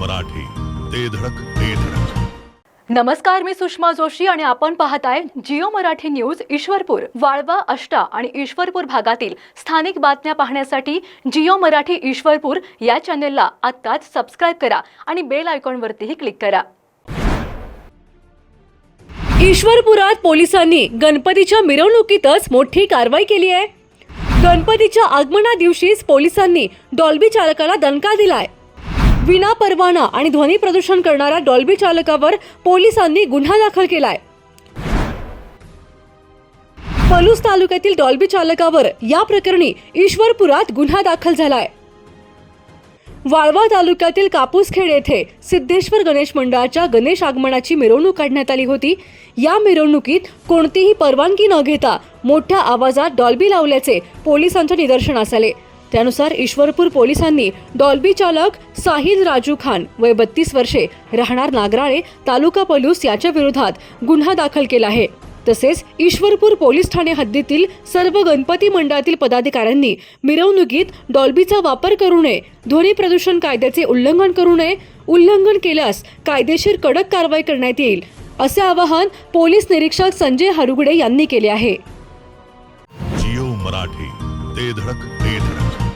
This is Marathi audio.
मराठी. ते धडक ते धडक. नमस्कार मी सुषमा जोशी आणि आपण पाहताय जिओ मराठी न्यूज ईश्वरपूर वाळवा अष्टा आणि ईश्वरपूर भागातील स्थानिक बातम्या पाहण्यासाठी जिओ मराठी ईश्वरपूर या चॅनेलला आत्ताच सबस्क्राईब करा आणि बेल आयकॉनवरतीही क्लिक करा. ईश्वरपुरात पोलिसांनी गणपतीच्या मिरवणुकीतच मोठी कारवाई केली आहे. गणपतीच्या आगमना दिवशीच पोलिसांनी डॉल्बी चालकाला दणका दिलाय. विना परवाना आणि ध्वनी प्रदूषण करणाऱ्या डॉल्बी चालकावर पोलिसांनी गुन्हा दाखल केलाय. पलूस तालुक्यातील डॉल्बी चालकावर या प्रकरणी ईश्वरपुरात गुन्हा दाखल झालाय. वाळवा तालुक्यातील कापूसखेड येथे सिद्धेश्वर गणेश मंडळाच्या गणेश आगमनाची मिरवणूक काढण्यात आली होती. या मिरवणुकीत कोणतीही परवानगी न घेता मोठ्या आवाजात डॉल्बी लावल्याचे पोलिसांच्या निदर्शनास आले. त्यानुसार ईश्वरपूर पोलिसांनी डॉल्बी चालक साहिल राजू खान वय बत्तीस वर्षे राहणार नागराळे तालुका पलूस याच्या विरोधात गुन्हा दाखल केला आहे. तसेच ईश्वरपूर पोलीस ठाणे हद्दीतील सर्व गणपती मंडळातील पदाधिकाऱ्यांनी मिरवणुकीत डॉल्बीचा वापर करू नये ध्वनी प्रदूषण कायद्याचे उल्लंघन करू नये उल्लंघन केल्यास कायदेशीर कडक कारवाई करण्यात येईल असे आवाहन पोलीस निरीक्षक संजय हरुगडे यांनी केले आहे. जिओ मराठी. ते धडक ते धडक.